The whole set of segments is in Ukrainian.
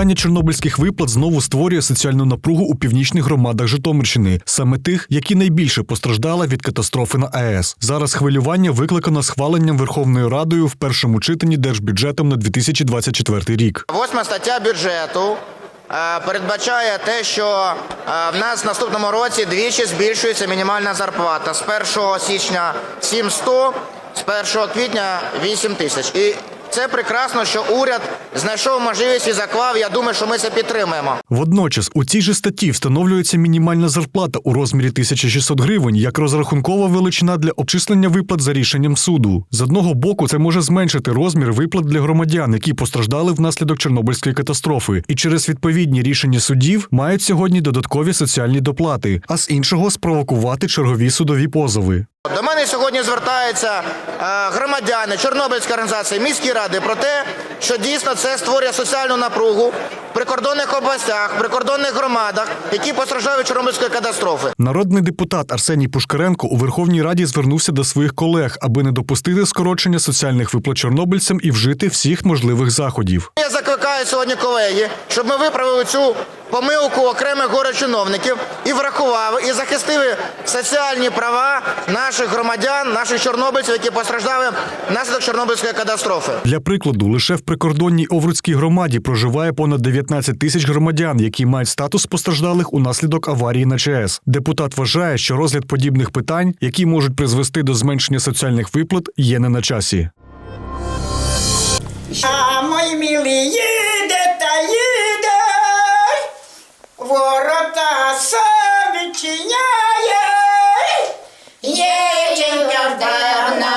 Питання чорнобильських виплат знову створює соціальну напругу у північних громадах Житомирщини, саме тих, які найбільше постраждали від катастрофи на АЕС. Зараз хвилювання викликано схваленням Верховною Радою в першому читанні держбюджетом на 2024 рік. Восьма стаття бюджету е, передбачає те, що е, в нас в наступному році двічі збільшується мінімальна зарплата з 1 січня 700, з 1 квітня 8 тисяч. І це прекрасно, що уряд знайшов можливість і заклав. Я думаю, що ми це підтримуємо. Водночас у цій же статті встановлюється мінімальна зарплата у розмірі 1600 гривень як розрахункова величина для обчислення виплат за рішенням суду. З одного боку, це може зменшити розмір виплат для громадян, які постраждали внаслідок Чорнобильської катастрофи, і через відповідні рішення судів мають сьогодні додаткові соціальні доплати, а з іншого спровокувати чергові судові позови. До мене сьогодні звертаються е, громадяни, Чорнобильські організації, міські ради про те, що дійсно це створює соціальну напругу в прикордонних областях, в прикордонних громадах, які постраждали від Чорнобильської катастрофи. Народний депутат Арсеній Пушкаренко у Верховній Раді звернувся до своїх колег, аби не допустити скорочення соціальних виплат чорнобильцям і вжити всіх можливих заходів. Я закликаю сьогодні колеги, щоб ми виправили цю помилку окремих горе-чиновників і врахували, і захистили соціальні права наших громадян, наших чорнобильців, які постраждали внаслідок Чорнобильської катастрофи. Для прикладу, лише в прикордонній Овруцькій громаді проживає понад 19 тисяч громадян, які мають статус постраждалих унаслідок аварії на ЧАЕС. Депутат вважає, що розгляд подібних питань, які можуть призвести до зменшення соціальних виплат, є не на часі. А мой милый їде їде, ворота собі чиняє. Дівчинка вдарна,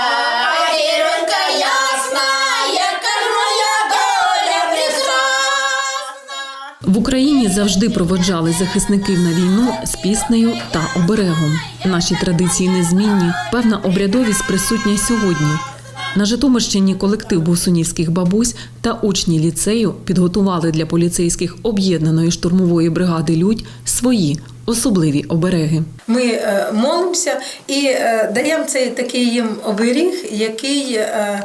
а вірунка ясна, яка моя доля прекрасна. В Україні завжди проводжали захисників на війну з піснею та оберегом. Наші традиції незмінні, певна обрядовість присутня й сьогодні. На Житомирщині колектив босунівських бабусь та учні ліцею підготували для поліцейських об'єднаної штурмової бригади Людь свої особливі обереги. Ми е, молимося і е, даємо цей такий їм оберіг, який е,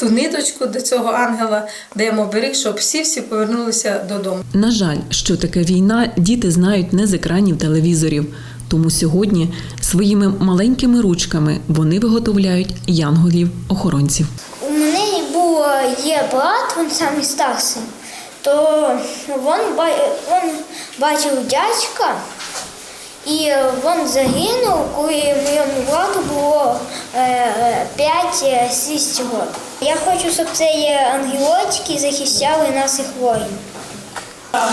ту ниточку до цього ангела даємо оберіг, щоб всі всі повернулися додому. На жаль, що таке війна, діти знають не з екранів телевізорів. Тому сьогодні своїми маленькими ручками вони виготовляють янголів-охоронців. У мене був є брат, він самий старший, то він, він бачив дядька, і він загинув, коли моєму брату було 5-6 років. Я хочу, щоб ці ангелочки захищали наших воїнів.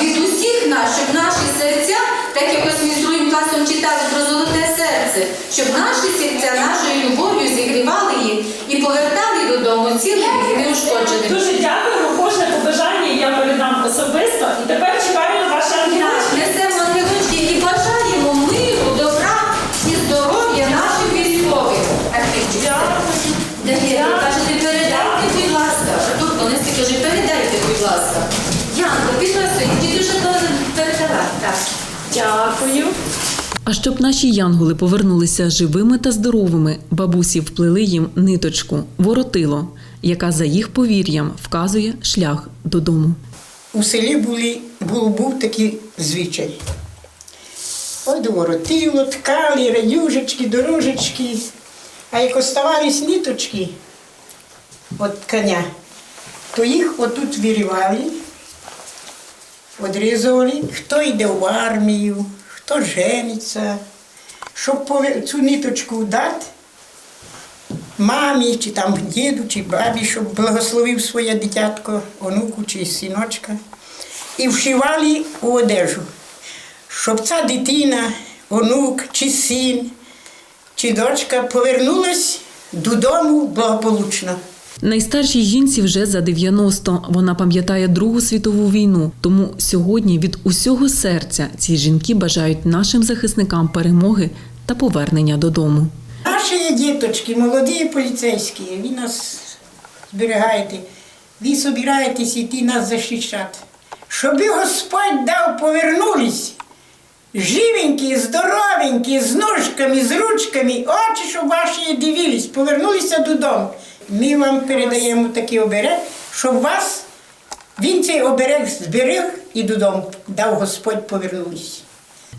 Від усіх нас, щоб наші серця, так як ось ми з другим класом читали про золоте серце, щоб наші серця нашою любов'ю зігрівали їх і повертали додому цілими і неушкодженими. Дуже дякуємо. Кожне побажання я передам особисто. І тепер Дякую. А щоб наші янголи повернулися живими та здоровими, бабусі вплели їм ниточку воротило, яка за їх повір'ям вказує шлях додому. У селі були, був, був такий звичай. От воротило, ткали, радюжечки, дорожечки. А як оставались ниточки від коня, то їх отут вирівали, відрізали, хто йде в армію, хто жениться, щоб цю ниточку дати мамі, чи там діду, чи бабі, щоб благословив своє дитятко, онуку чи синочка, і вшивали у одежу, щоб ця дитина, онук чи син, чи дочка повернулась додому благополучно. Найстаршій жінці вже за 90. Вона пам'ятає Другу світову війну. Тому сьогодні від усього серця ці жінки бажають нашим захисникам перемоги та повернення додому. Наші діточки, молоді поліцейські, ви нас зберігаєте, ви собираєтесь йти нас захищати. Щоб Господь дав повернулись, живенькі, здоровенькі, з ножками, з ручками, очі, щоб ваші дивились, повернулися додому. Ми вам передаємо такий оберег, щоб вас Він цей оберег зберіг і додому дав Господь повернулись.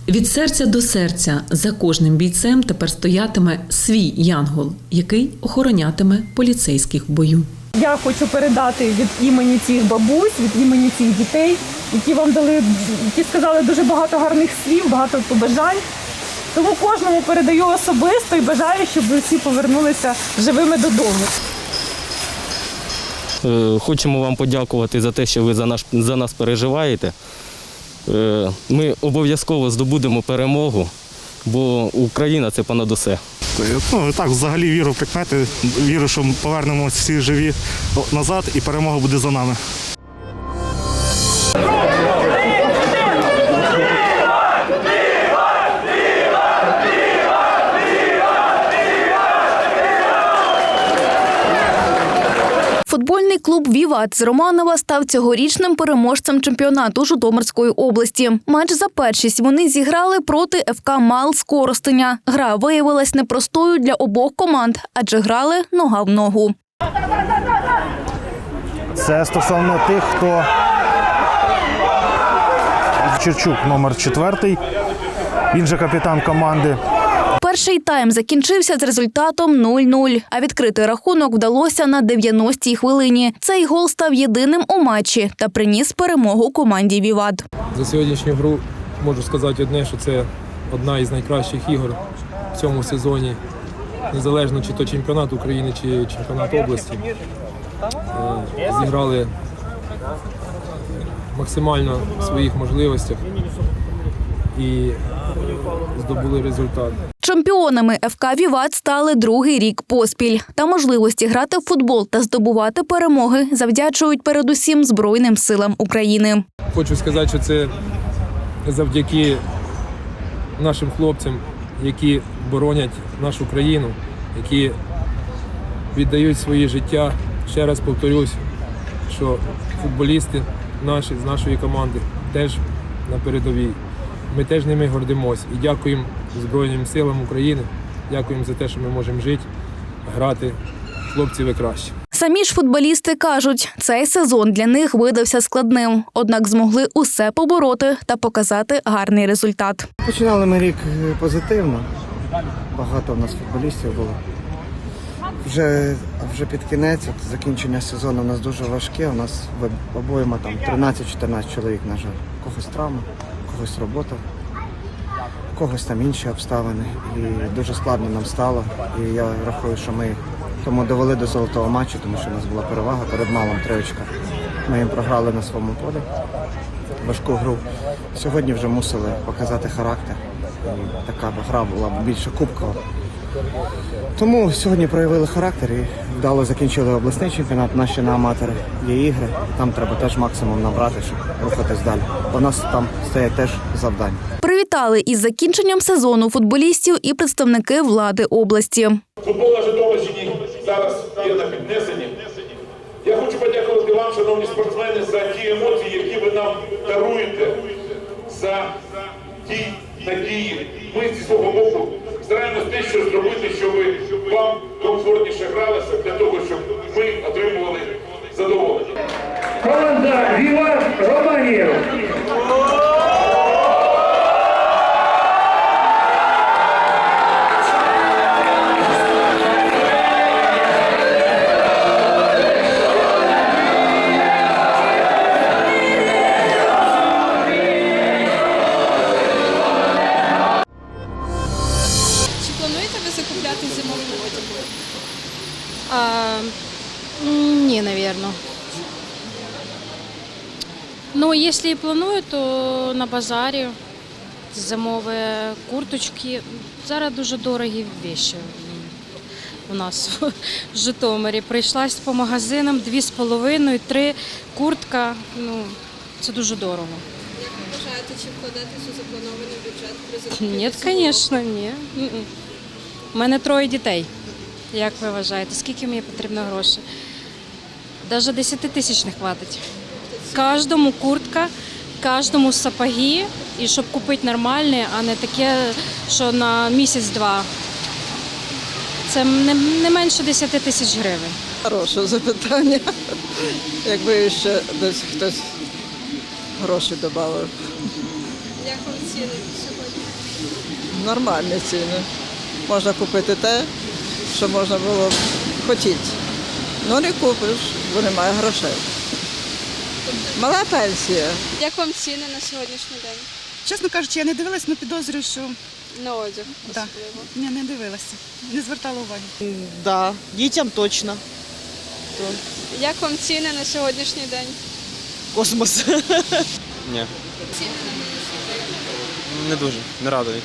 Від серця до серця за кожним бійцем тепер стоятиме свій янгол, який охоронятиме поліцейських в бою. Я хочу передати від імені цих бабусь, від імені цих дітей, які вам дали, які сказали дуже багато гарних слів, багато побажань. Тому кожному передаю особисто і бажаю, щоб ви всі повернулися живими додому. Е, Хочемо вам подякувати за те, що ви за, наш, за нас переживаєте. Е, Ми обов'язково здобудемо перемогу, бо Україна це понад усе. Ну так, взагалі віру в прикмети. віру, що повернемося всі живі назад і перемога буде за нами. Футбольний клуб Віват з Романова став цьогорічним переможцем чемпіонату Житомирської області. Матч за першість вони зіграли проти ФК Мал з Коростеня. Гра виявилась непростою для обох команд, адже грали нога в ногу. Це стосовно тих, хто Черчук, номер четвертий. Він же капітан команди. Перший тайм закінчився з результатом 0-0, а відкрити рахунок вдалося на 90-й хвилині. Цей гол став єдиним у матчі та приніс перемогу команді Віват. За сьогоднішню гру можу сказати одне, що це одна із найкращих ігор в цьому сезоні, незалежно чи то чемпіонат України, чи чемпіонат області. Е, Зіграли максимально в своїх можливостях і здобули результат. Чемпіонами ФК Віват стали другий рік поспіль. Та можливості грати в футбол та здобувати перемоги завдячують передусім Збройним силам України. Хочу сказати, що це завдяки нашим хлопцям, які боронять нашу країну, які віддають своє життя. Ще раз повторюсь, що футболісти наші з нашої команди теж на передовій. Ми теж ними гордимось і дякуємо Збройним силам України. Дякуємо за те, що ми можемо жити, грати. Хлопці, ви краще. Самі ж футболісти кажуть, цей сезон для них видався складним, однак змогли усе побороти та показати гарний результат. Починали ми рік е, позитивно. Багато в нас футболістів було. Вже, а вже під кінець, от закінчення сезону у нас дуже важке. У нас в- обоїма там 13-14 чоловік, на жаль. Когось травма, у когось робота, у когось там інші обставини. І дуже складно нам стало. І я рахую, що ми тому довели до золотого матчу, тому що у нас була перевага перед малом троєчка. Ми їм програли на своєму полі важку гру. Сьогодні вже мусили показати характер. І така гра була більше кубкова. Тому сьогодні проявили характер і вдало закінчили обласний чемпіонат. Наші на аматори є ігри. Там треба теж максимум набрати, щоб рухатись далі. У нас там стоять теж завдання. Привітали із закінченням сезону футболістів і представники влади області. Футбол на Житомирщині зараз є на піднесенні. Я хочу подякувати вам, шановні спортсмени, за ті емоції, які ви нам даруєте, за ті надії. Ми зі свого боку стараємось що зробити, щоб вам комфортніше гралося, для того, щоб ми отримували задоволення. Команда Віва Романів. Наверное. Ну, если и планую, то на базарі зимові курточки. Зараз дуже дорогі вещи у нас в Житомирі. Прийшлась по магазинам дві з половиною, три куртка. Ну, це дуже дорого. Як ви вважаєте, чи вкладатись у запланований бюджет при закупівлі Ні, звісно, ні. У мене троє дітей. Як ви вважаєте, скільки мені потрібно грошей? Навіть 10 тисяч не хватить. Кожному куртка, кожному сапоги, і щоб купити нормальне, а не таке, що на місяць-два. Це не менше 10 тисяч гривень. Хороше запитання. Якби ще десь хтось гроші додав. Як вам ціни сьогодні? Нормальні ціни. Можна купити те, що можна було б хотіти. Ну не купиш, бо немає грошей. Мала пенсія. Як вам ціни на сьогоднішній день? Чесно кажучи, я не дивилась, але підозрюю, що На одяг Да. особливо. Ні, не дивилася, не звертала уваги. Да, дітям точно. Як вам ціни на сьогоднішній день? Космос. Ні, Ціни на мінусі. не дуже, не радують.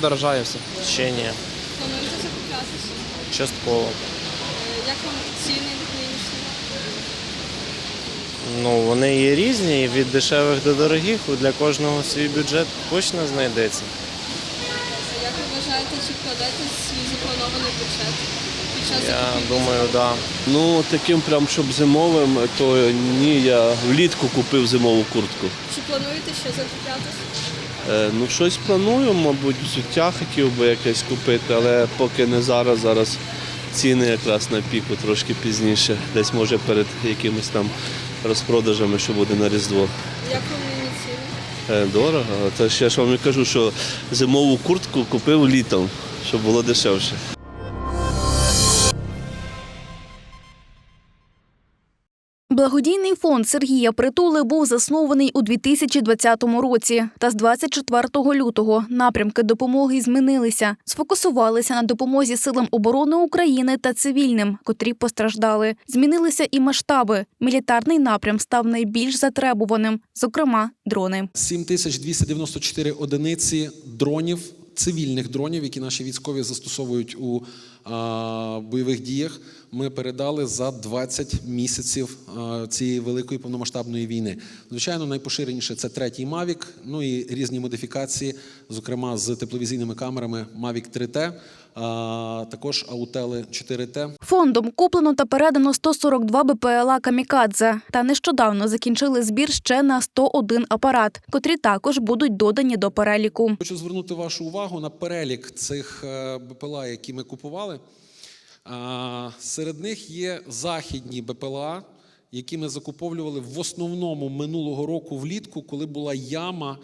Дорожає все. Ще ні. Плануєте закуплятися? Частково. Як ціни нинішні? Ну, вони є різні, від дешевих до дорогих, для кожного свій бюджет точно знайдеться. А Як ви вважаєте, чи вкладете свій запланований бюджет під час Я закупівлі? думаю, так. Да. Ну, таким прям, щоб зимовим, то ні, я влітку купив зимову куртку. Чи плануєте ще закуплятися? Е, ну, щось планую, мабуть, взуття хотів би якесь купити, але поки не зараз, зараз ціни якраз на піку трошки пізніше, десь може перед якимись там розпродажами, що буде на Різдво. Як ціни? Е, дорого. Та ще ж вам і кажу, що зимову куртку купив літом, щоб було дешевше. Благодійний фонд Сергія Притули був заснований у 2020 році. Та з 24 лютого напрямки допомоги змінилися. Сфокусувалися на допомозі силам оборони України та цивільним, котрі постраждали. Змінилися і масштаби. Мілітарний напрям став найбільш затребуваним, зокрема, дрони. 7294 одиниці дронів, цивільних дронів, які наші військові застосовують у бойових діях. Ми передали за 20 місяців цієї великої повномасштабної війни. Звичайно, найпоширеніше це третій Mavic, ну і різні модифікації, зокрема з тепловізійними камерами Mavic 3T, а, також Аутели 4T. Фондом куплено та передано 142 БПЛА «Камікадзе». Та нещодавно закінчили збір ще на 101 апарат, котрі також будуть додані до переліку. Хочу звернути вашу увагу на перелік цих е, БПЛА, які ми купували. Серед них є західні БПЛА, які ми закуповували в основному минулого року влітку, коли була яма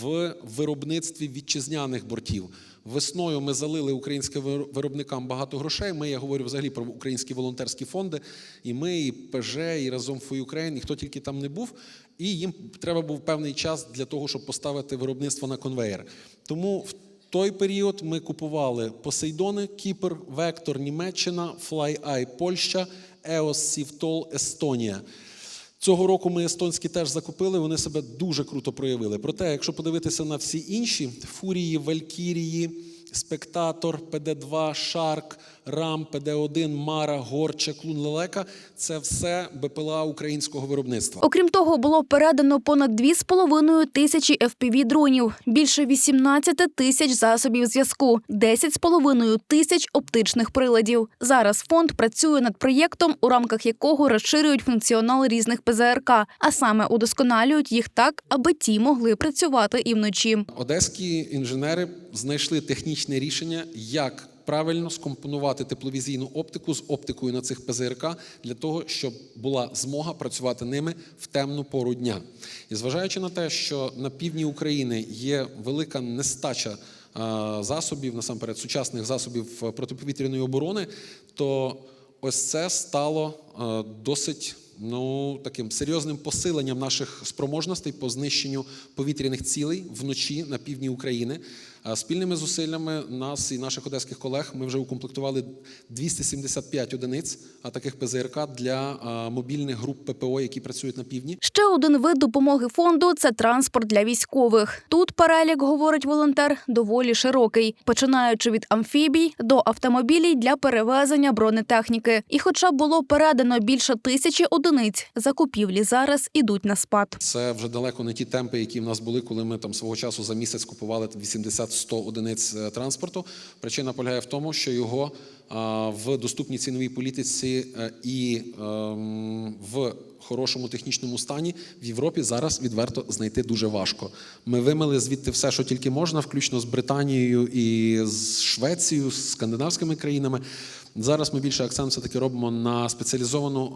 в виробництві вітчизняних бортів. Весною ми залили українським виробникам багато грошей. Ми я говорю взагалі про українські волонтерські фонди. І ми, і ПЖ, і разом for Ukraine, і хто тільки там не був. І їм треба був певний час для того, щоб поставити виробництво на конвейер. Тому в той період ми купували Посейдони, Кіпр, Вектор, Німеччина, FlyEye, Польща, EOS Сівтол, Естонія. Цього року ми естонські теж закупили, вони себе дуже круто проявили. Проте, якщо подивитися на всі інші фурії, Валькірії, Спектатор, ПД2, Шарк, Рам, ПД1, Мара, Горча, Клун Лелека це все БПЛА українського виробництва. Окрім того, було передано понад 2,5 тисячі FPV-дронів, більше 18 тисяч засобів зв'язку, 10,5 тисяч оптичних приладів. Зараз фонд працює над проєктом, у рамках якого розширюють функціонал різних ПЗРК, а саме удосконалюють їх так, аби ті могли працювати і вночі. Одеські інженери знайшли технічне рішення, як правильно скомпонувати тепловізійну оптику з оптикою на цих ПЗРК для того, щоб була змога працювати ними в темну пору дня. І зважаючи на те, що на півдні України є велика нестача засобів, насамперед сучасних засобів е, протиповітряної оборони, то ось це стало е, досить ну, таким серйозним посиленням наших спроможностей по знищенню повітряних цілей вночі на півдні України. Спільними зусиллями нас і наших одеських колег ми вже укомплектували 275 одиниць таких ПЗРК для мобільних груп ППО, які працюють на півдні. Ще один вид допомоги фонду це транспорт для військових. Тут перелік, говорить волонтер, доволі широкий, починаючи від амфібій до автомобілів для перевезення бронетехніки. І, хоча було передано більше тисячі одиниць, закупівлі зараз ідуть на спад. Це вже далеко не ті темпи, які в нас були, коли ми там свого часу за місяць купували 80-100 одиниць е, транспорту. Причина полягає в тому, що його в доступній ціновій політиці е, і ем, в хорошому технічному стані в Європі зараз відверто знайти дуже важко. Ми вимили звідти все, що тільки можна, включно з Британією і з Швецією, з скандинавськими країнами. Зараз ми більше акцент все таки робимо на спеціалізовану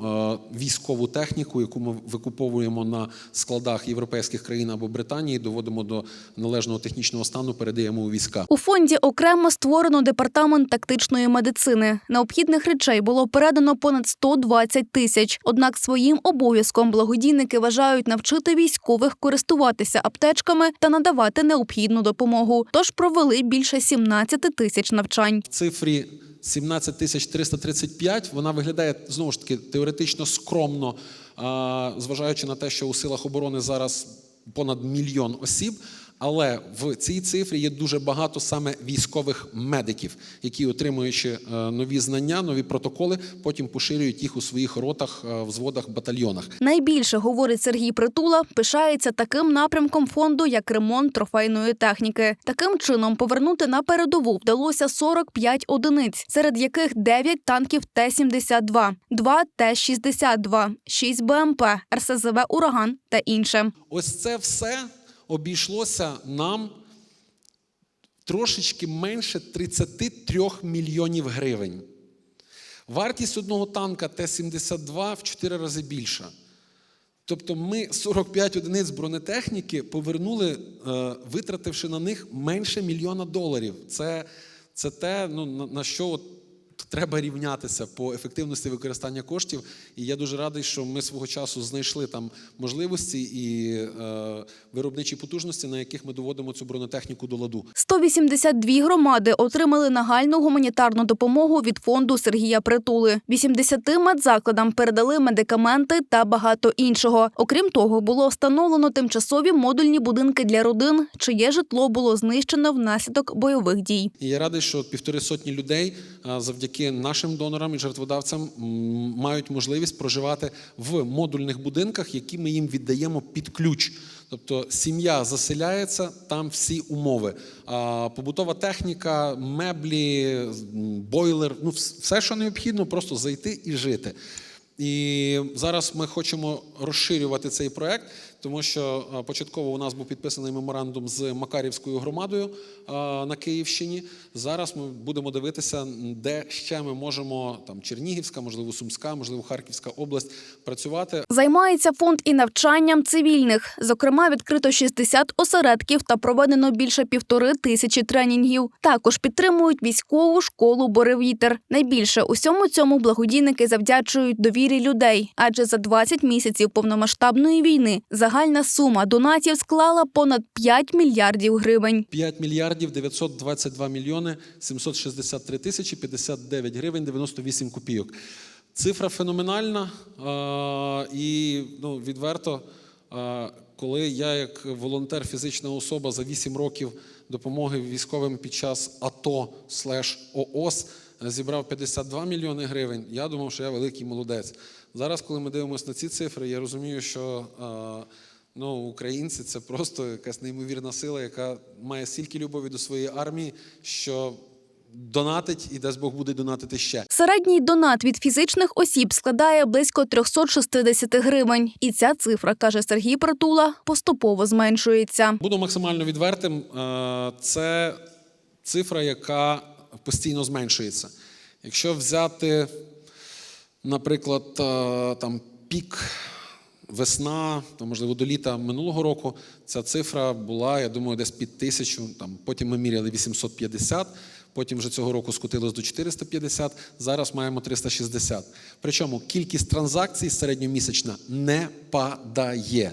е, військову техніку, яку ми викуповуємо на складах європейських країн або Британії, доводимо до належного технічного стану, передаємо у війська. У фонді окремо створено департамент тактичної медицини. Необхідних речей було передано понад 120 тисяч. Однак своїм обов'язком благодійники вважають навчити військових користуватися аптечками та надавати необхідну допомогу. Тож провели більше 17 тисяч навчань. В цифрі 17 тисяч 335 вона виглядає знову ж таки теоретично скромно, зважаючи на те, що у силах оборони зараз понад мільйон осіб. Але в цій цифрі є дуже багато саме військових медиків, які, отримуючи е, нові знання, нові протоколи, потім поширюють їх у своїх ротах, е, взводах, батальйонах. Найбільше говорить Сергій Притула, пишається таким напрямком фонду, як ремонт трофейної техніки. Таким чином повернути на передову вдалося 45 одиниць, серед яких 9 танків Т-72, 2 Т-62, 6 БМП, РСЗВ Ураган та інше. Ось це все обійшлося нам трошечки менше 33 мільйонів гривень. Вартість одного танка Т-72 в 4 рази більша. Тобто ми 45 одиниць бронетехніки повернули, е, витративши на них менше мільйона доларів. Це, це те, ну, на, що от треба рівнятися по ефективності використання коштів. І я дуже радий, що ми свого часу знайшли там можливості і е, виробничі потужності, на яких ми доводимо цю бронетехніку до ладу. 182 громади отримали нагальну гуманітарну допомогу від фонду Сергія Притули. 80 медзакладам передали медикаменти та багато іншого. Окрім того, було встановлено тимчасові модульні будинки для родин, чиє житло було знищено внаслідок бойових дій. І я радий, що півтори сотні людей а, завдяки нашим донорам і жертводавцям мають можливість проживати в модульних будинках, які ми їм віддаємо під ключ. Тобто сім'я заселяється, там всі умови. А, побутова техніка, меблі, бойлер ну все, що необхідно, просто зайти і жити. І зараз ми хочемо розширювати цей проект, тому що початково у нас був підписаний меморандум з Макарівською громадою на Київщині. Зараз ми будемо дивитися, де ще ми можемо там Чернігівська, можливо, Сумська, можливо, Харківська область працювати. Займається фонд і навчанням цивільних. Зокрема, відкрито 60 осередків та проведено більше півтори тисячі тренінгів. Також підтримують військову школу Боревітер. Найбільше усьому цьому благодійники завдячують довірі людей, адже за 20 місяців повномасштабної війни загальна сума донатів склала понад 5 мільярдів гривень. 5 мільярдів 922 мільйони 763 тисячі 59 гривень 98 копійок. Цифра феноменальна і ну, відверто, коли я як волонтер, фізична особа за 8 років допомоги військовим під час АТО слеш ООС зібрав 52 мільйони гривень, я думав, що я великий молодець. Зараз, коли ми дивимося на ці цифри, я розумію, що ну, українці це просто якась неймовірна сила, яка має стільки любові до своєї армії, що донатить і дасть Бог буде донатити ще. Середній донат від фізичних осіб складає близько 360 гривень. І ця цифра, каже Сергій Притула, поступово зменшується. Буду максимально відвертим. Це цифра, яка постійно зменшується. Якщо взяти, наприклад, е, там пік. Весна, то можливо до літа минулого року ця цифра була, я думаю, десь під тисячу. Там потім ми міряли 850, потім вже цього року скотилось до 450, Зараз маємо 360. Причому кількість транзакцій середньомісячна не падає.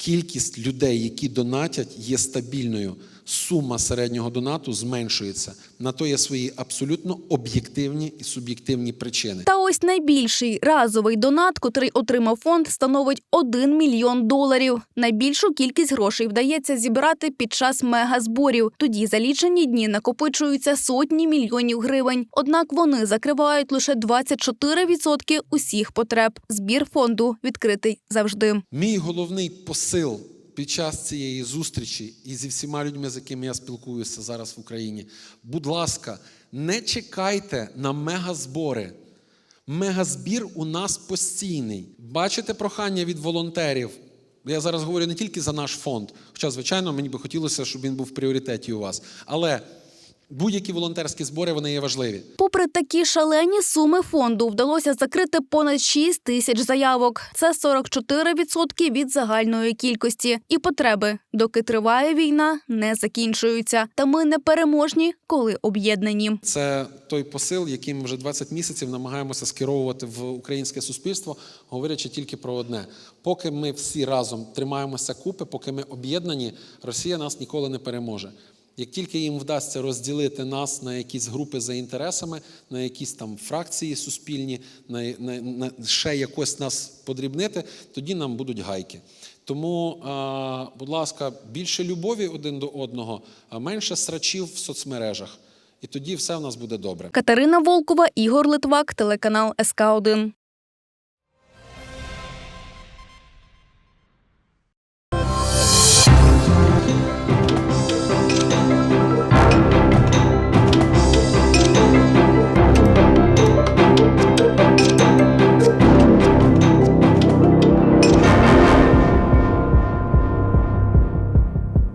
Кількість людей, які донатять, є стабільною. Сума середнього донату зменшується. На то є свої абсолютно об'єктивні і суб'єктивні причини. Та ось найбільший разовий донат, котрий отримав фонд, становить 1 мільйон доларів. Найбільшу кількість грошей вдається зібрати під час мегазборів. Тоді за лічені дні накопичуються сотні мільйонів гривень. Однак вони закривають лише 24% усіх потреб. Збір фонду відкритий завжди. Мій головний посил під час цієї зустрічі і зі всіма людьми, з якими я спілкуюся зараз в Україні. Будь ласка, не чекайте на мегазбори. Мегазбір у нас постійний. Бачите прохання від волонтерів. Я зараз говорю не тільки за наш фонд, хоча, звичайно, мені би хотілося, щоб він був в пріоритеті у вас. Але будь-які волонтерські збори вони є важливі. Попри такі шалені суми фонду, вдалося закрити понад 6 тисяч заявок. Це 44% від загальної кількості. І потреби, доки триває війна, не закінчуються. Та ми не переможні, коли об'єднані. Це той посил, який ми вже 20 місяців намагаємося скеровувати в українське суспільство, говорячи тільки про одне: поки ми всі разом тримаємося купи, поки ми об'єднані, Росія нас ніколи не переможе. Як тільки їм вдасться розділити нас на якісь групи за інтересами, на якісь там фракції суспільні, на, на, на ще якось нас подрібнити, тоді нам будуть гайки. Тому, а, будь ласка, більше любові один до одного, а менше срачів в соцмережах. І тоді все в нас буде добре. Катерина Волкова, Ігор Литвак, телеканал СК 1